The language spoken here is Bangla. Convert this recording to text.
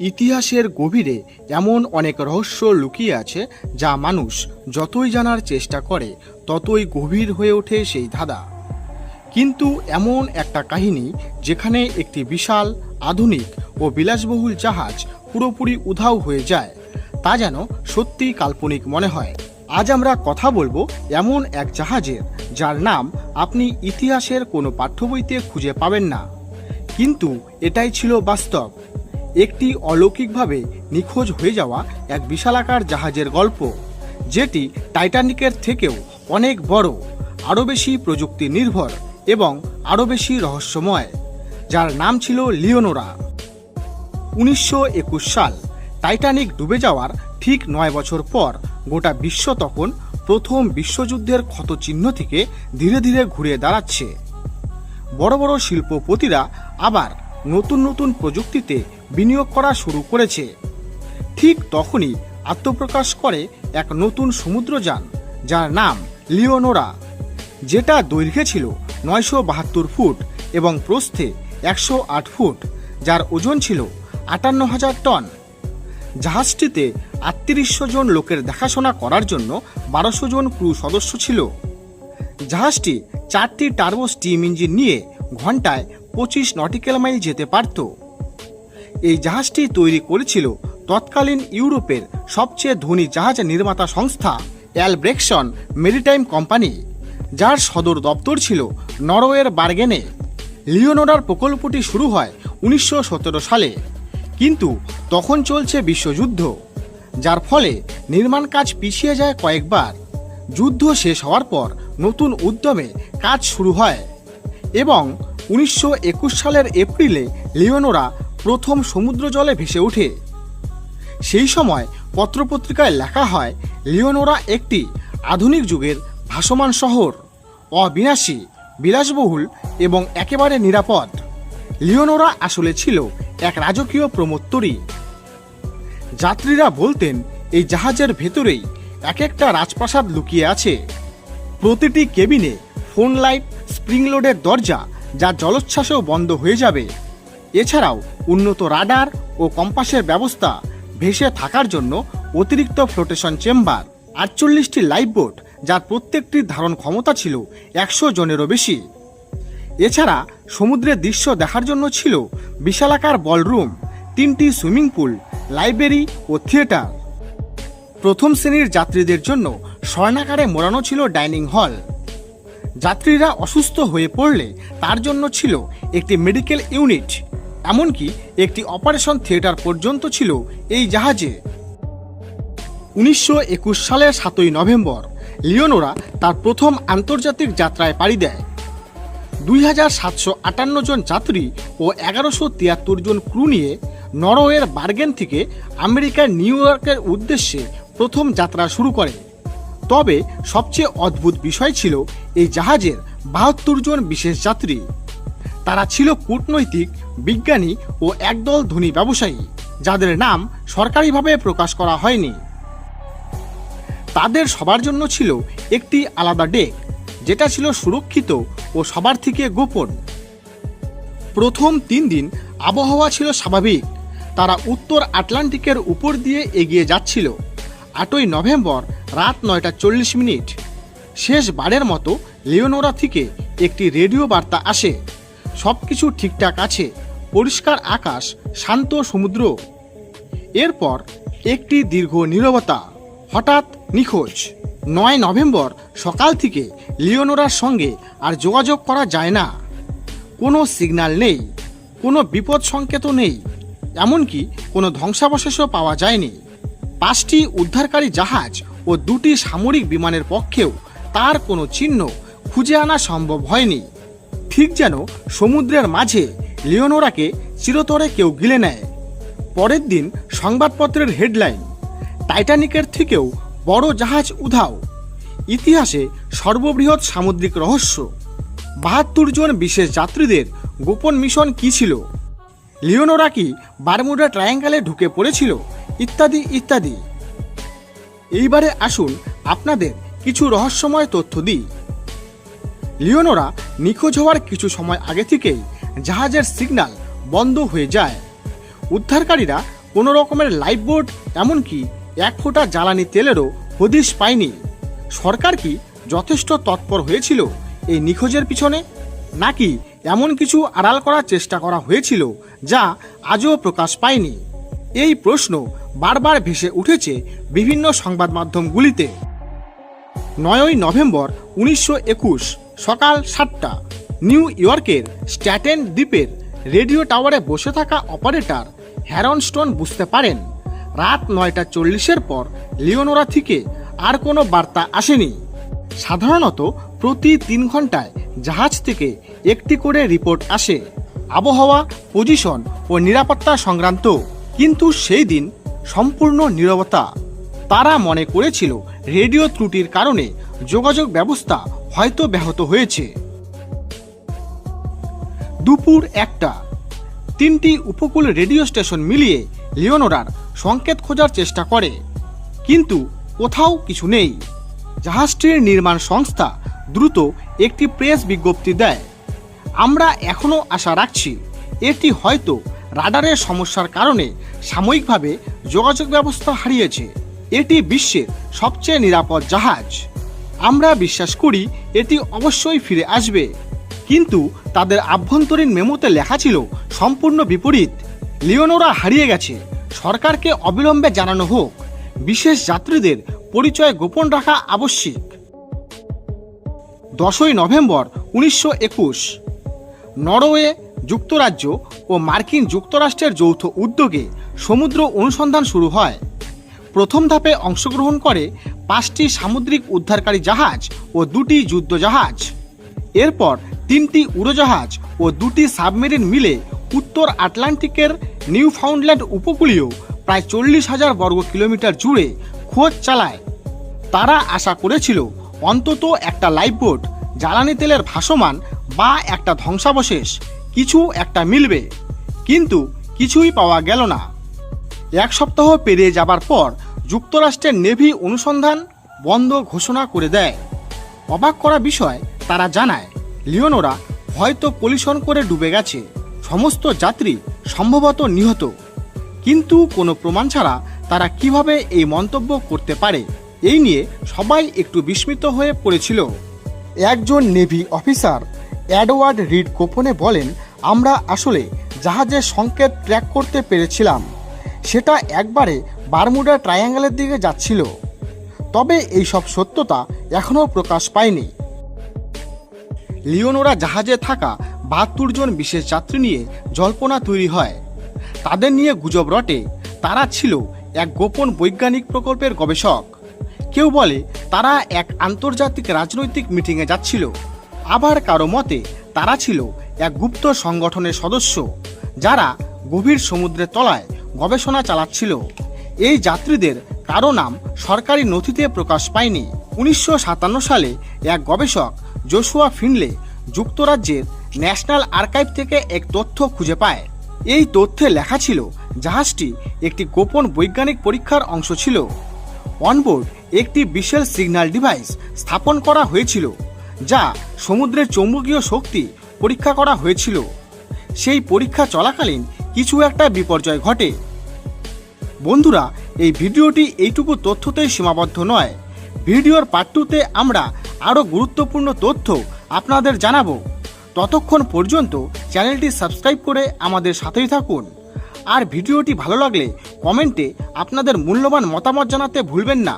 ইতিহাসের গভীরে এমন অনেক রহস্য লুকিয়ে আছে যা মানুষ যতই জানার চেষ্টা করে, ততই গভীর হয়ে ওঠে সেই ধাঁধা। কিন্তু এমন একটা কাহিনী যেখানে একটি বিশাল, আধুনিক ও বিলাসবহুল জাহাজ পুরোপুরি উধাও হয়ে যায়, তা যেন সত্যি কাল্পনিক মনে হয়। আজ আমরা কথা বলব এমন এক জাহাজের, যার নাম আপনি ইতিহাসের কোনো পাঠ্য বইতে খুঁজে পাবেন না। কিন্তু এটাই ছিল বাস্তব। একটি অলৌকিকভাবে নিখোঁজ হয়ে যাওয়া এক বিশালাকার জাহাজের গল্প, যেটি টাইটানিকের থেকেও অনেক বড়, আরও বেশি প্রযুক্তি নির্ভর এবং আরও বেশি রহস্যময়, যার নাম ছিল লিওনোরা। উনিশশো একুশ সাল, টাইটানিক ডুবে যাওয়ার ঠিক নয় বছর পর গোটা বিশ্ব তখন প্রথম বিশ্বযুদ্ধের ক্ষতচিহ্ন থেকে ধীরে ধীরে ঘুরে দাঁড়াচ্ছে। বড় বড় শিল্পপতিরা আবার নতুন নতুন প্রযুক্তিতে বিনিয়োগ করা শুরু করেছে। ঠিক তখনই আত্মপ্রকাশ করে এক নতুন সমুদ্রযান, যার নাম লিওনোরা, যেটা দৈর্ঘ্যে ছিল নয়শো বাহাত্তর ফুট এবং প্রস্থে একশো আট ফুট, যার ওজন ছিল আটান্ন হাজার টন। জাহাজটিতে আটত্রিশশো জন লোকের দেখাশোনা করার জন্য বারোশো জন ক্রু সদস্য ছিল। জাহাজটি চারটি টার্বো স্টিম ইঞ্জিন নিয়ে ঘন্টায় পঁচিশ নটিক্যাল মাইল যেতে পারত। এই জাহাজটি তৈরি করেছিল তৎকালীন ইউরোপের সবচেয়ে ধনী জাহাজ নির্মাতা সংস্থা অ্যালব্রেকসন মেরিটাইম কোম্পানি, যার সদর দপ্তর ছিল নরওয়ের বার্গেনে। লিওনোডার প্রকল্পটি শুরু হয় উনিশশো সতেরো সালে, কিন্তু তখন চলছে বিশ্বযুদ্ধ, যার ফলে নির্মাণ কাজ পিছিয়ে যায় কয়েকবার। যুদ্ধ শেষ হওয়ার পর নতুন উদ্যমে কাজ শুরু হয় এবং উনিশশো একুশ সালের এপ্রিলে লিওনোরা প্রথম সমুদ্র জলে ভেসে ওঠে। সেই সময় পত্রপত্রিকায় লেখা হয়, লিওনোরা একটি আধুনিক যুগের ভাসমান শহর, অবিনাশী, বিলাসবহুল এবং একেবারে নিরাপদ। লিওনোরা আসলে ছিল এক রাজকীয় প্রমোত্তরী যাত্রীরা বলতেন, এই জাহাজের ভেতরেই এক একটা রাজপ্রাসাদ লুকিয়ে আছে। প্রতিটি কেবিনে ফোন লাইট স্প্রিং লোডের দরজা, যা জলোচ্ছ্বাসেও বন্ধ হয়ে যাবে। এছাড়াও উন্নত রাডার ও কম্পাসের ব্যবস্থা ভেসে থাকার জন্য অতিরিক্ত ফ্লোটেশন চেম্বার আটচল্লিশটি লাইফ বোট যার প্রত্যেকটির ধারণ ক্ষমতা ছিল একশো জনেরও বেশি। এছাড়া সমুদ্রের দৃশ্য দেখার জন্য ছিল বিশালাকার বলরুম তিনটি সুইমিং পুল লাইব্রেরি ও থিয়েটার প্রথম শ্রেণির যাত্রীদের জন্য স্বর্ণাকারে মোড়ানো ছিল ডাইনিং হল। যাত্রীরা অসুস্থ হয়ে পড়লে তার জন্য ছিল একটি মেডিকেল ইউনিট, এমনকি একটি অপারেশন থিয়েটার পর্যন্ত ছিল এই জাহাজে। উনিশশো একুশ সালের সাতই নভেম্বর, লিওনোরা তার প্রথম আন্তর্জাতিক যাত্রায় পাড়ি দেয়। দুই হাজার সাতশো আটান্ন জন যাত্রী ও এগারোশো তিয়াত্তর জন ক্রু নিয়ে নরওয়ের বার্গেন থেকে আমেরিকার নিউ ইয়র্কের উদ্দেশ্যে প্রথম যাত্রা শুরু করে। তবে সবচেয়ে অদ্ভুত বিষয় ছিল এই জাহাজের বাহাত্তর জন বিশেষ যাত্রী। তারা ছিল কূটনৈতিক, বিজ্ঞানী ও একদল ধনী ব্যবসায়ী, যাদের নাম সরকারিভাবে প্রকাশ করা হয়নি। তাদের সবার জন্য ছিল একটি আলাদা ডেক, যেটা ছিল সুরক্ষিত ও সবার থেকে গোপন। প্রথম তিন দিন আবহাওয়া ছিল স্বাভাবিক, তারা উত্তর আটলান্টিকের উপর দিয়ে এগিয়ে যাচ্ছিল। আটই নভেম্বর রাত নয়টা চল্লিশ মিনিট। শেষবারের মতো লিওনোরা থেকে একটি রেডিও বার্তা আসে। সব কিছু ঠিকঠাক আছে, পরিষ্কার আকাশ, শান্ত সমুদ্র। এরপর একটি দীর্ঘ নীরবতা, হঠাৎ নিখোঁজ। নয় নভেম্বর সকাল থেকে লিওনোরার সঙ্গে আর যোগাযোগ করা যায় না। কোনো সিগন্যাল নেই, কোনো বিপদ সংকেত নেই, এমনকি কোনো ধ্বংসাবশেষও পাওয়া যায়নি। পাঁচটি উদ্ধারকারী জাহাজ ও দুটি সামরিক বিমানের পক্ষেও তার কোনো চিহ্ন খুঁজে আনা সম্ভব হয়নি। ঠিক যেন সমুদ্রের মাঝে লিওনোরাকে চিরতরে কেউ গিলে নেয়। পরের দিন সংবাদপত্রের হেডলাইন, টাইটানিকের থেকেও বড় জাহাজ উধাও। ইতিহাসে সর্ববৃহৎ সামুদ্রিক রহস্য। বাহাত্তর জন বিশেষ যাত্রীদের গোপন মিশন কি ছিল? লিওনোরা কি বারমুডা ট্রায়াঙ্গেলে ঢুকে পড়েছিল? ইত্যাদি ইত্যাদি। এইবারে আসুন আপনাদের কিছু রহস্যময় তথ্য দিই। লিওনোরা নিখোঁজ হওয়ার কিছু সময় আগে থেকেই জাহাজের সিগন্যাল বন্ধ হয়ে যায়। উদ্ধারকারীরা কোনো রকমের লাইফ বোট এমনকি এক ফোঁটা জ্বালানি তেলেরও হদিশ পায়নি। সরকার কি যথেষ্ট তৎপর হয়েছিল এই নিখোঁজের পিছনে? নাকি এমন কিছু আড়াল করার চেষ্টা করা হয়েছিল যা আজও প্রকাশ পায়নি? এই প্রশ্ন বারবার ভেসে উঠেছে বিভিন্ন সংবাদ মাধ্যমগুলিতে। নয়ই নভেম্বর উনিশশো একুশ সকাল সাতটা, নিউ ইয়র্কের স্ট্যাটেন দ্বীপের রেডিও টাওয়ারে বসে থাকা অপারেটর হ্যারন স্টোন বুঝতে পারেন, রাত নয়টা চল্লিশের পর লিওনোরা থেকে আর কোনো বার্তা আসেনি। সাধারণত প্রতি তিন ঘন্টায় জাহাজ থেকে একটি করে রিপোর্ট আসে। আবহাওয়া, পজিশন ও নিরাপত্তা সংক্রান্ত। কিন্তু সেই দিন সম্পূর্ণ নীরবতা। তারা মনে করেছিল রেডিও ত্রুটির কারণে যোগাযোগ ব্যবস্থা হয়তো ব্যাহত হয়েছে। দুপুর একটা। তিনটি উপকূল রেডিও স্টেশন মিলিয়ে লিওনোরার সংকেত খোঁজার চেষ্টা করে। কিন্তু কোথাও কিছু নেই। জাহাজটির নির্মাণ সংস্থা দ্রুত একটি প্রেস বিজ্ঞপ্তি দেয়। আমরা এখনও আশা রাখছি এটি হয়তো রাডারের সমস্যার কারণে সাময়িকভাবে যোগাযোগ ব্যবস্থা হারিয়েছে। এটি বিশ্বের সবচেয়ে নিরাপদ জাহাজ। আমরা বিশ্বাস করি এটি অবশ্যই ফিরে আসবে। কিন্তু তাদের আভ্যন্তরীণ মেমোতে লেখা ছিল, সম্পূর্ণ বিপরীত। লিওনোরা হারিয়ে গেছে। সরকারকে অবিলম্বে জানানো হোক। বিশেষ যাত্রীদের পরিচয় গোপন রাখা আবশ্যিক। দশই নভেম্বর উনিশশো একুশ। নরওয়ে যুক্তরাজ্য ও মার্কিন যুক্তরাষ্ট্রের যৌথ উদ্যোগে সমুদ্র অনুসন্ধান শুরু হয়। প্রথম ধাপে অংশগ্রহণ করে পাঁচটি সামুদ্রিক উদ্ধারকারী জাহাজ ও দুটি যুদ্ধ জাহাজ এরপর তিনটি উড়োজাহাজ ও দুটি সাবমেরিন মিলে উত্তর আটলান্টিকের নিউ ফাউন্ডল্যান্ড উপকূলীয় প্রায় চল্লিশ হাজার বর্গ কিলোমিটার জুড়ে খোঁজ চালায়। তারা আশা করেছিল, অন্তত একটা লাইফবোট, জ্বালানি তেলের ভাসমান বা একটা ধ্বংসাবশেষ। কিছু একটা মিলবে। কিন্তু কিছুই পাওয়া গেল না। এক সপ্তাহ পেরিয়ে যাবার পর যুক্তরাষ্ট্রের নেভি অনুসন্ধান বন্ধ ঘোষণা করে দেয়। অবাক করা বিষয়, তারা জানায়, লিওনোরা হয়তো কলিশন করে ডুবে গেছে। সমস্ত যাত্রী সম্ভবত নিহত। কিন্তু কোনো প্রমাণ ছাড়া তারা কীভাবে এই মন্তব্য করতে পারে, এই নিয়ে সবাই একটু বিস্মিত হয়ে পড়েছিল। একজন নেভি অফিসার অ্যাডওয়ার্ড রিড গোপনে বলেন, আমরা আসলে জাহাজের সংকেত ট্র্যাক করতে পেরেছিলাম। সেটা একবারে বারমুডা ট্রায়াঙ্গেলের দিকে যাচ্ছিল। তবে এই সব সত্যতা এখনও প্রকাশ পায়নি। লিওনোরা জাহাজে থাকা বাহাত্তর জন বিশেষ যাত্রী নিয়ে জল্পনা তৈরি হয়। তাদের নিয়ে গুজব রটে। তারা ছিল এক গোপন বৈজ্ঞানিক প্রকল্পের গবেষক। কেউ বলে, তারা এক আন্তর্জাতিক রাজনৈতিক মিটিংয়ে যাচ্ছিল। আবার কারও মতে, তারা ছিল এক গুপ্ত সংগঠনের সদস্য, যারা গভীর সমুদ্রের তলায় গবেষণা চালাচ্ছিল। এই যাত্রীদের কারও নাম সরকারি নথিতে প্রকাশ পায়নি। উনিশশো সাতান্ন সালে এক গবেষক জোশুয়া ফিনলে, যুক্তরাজ্যের ন্যাশনাল আর্কাইভ থেকে এক তথ্য খুঁজে পায়। এই তথ্যে লেখা ছিল, জাহাজটি একটি গোপন বৈজ্ঞানিক পরীক্ষার অংশ ছিল। অনবোর্ড একটি বিশেষ সিগন্যাল ডিভাইস স্থাপন করা হয়েছিল। যা সমুদ্রের চৌম্বকীয় শক্তি পরীক্ষা করা হয়েছিল। সেই পরীক্ষা চলাকালীন কিছু একটা বিপর্যয় ঘটে। বন্ধুরা, এই ভিডিওটি এইটুকু তথ্যতেই সীমাবদ্ধ নয়। ভিডিওর পার্ট টুতে আমরা আরও গুরুত্বপূর্ণ তথ্য আপনাদের জানাব। ততক্ষণ পর্যন্ত চ্যানেলটি সাবস্ক্রাইব করে আমাদের সাথেই থাকুন। আর ভিডিওটি ভালো লাগলে কমেন্টে আপনাদের মূল্যবান মতামত জানাতে ভুলবেন না।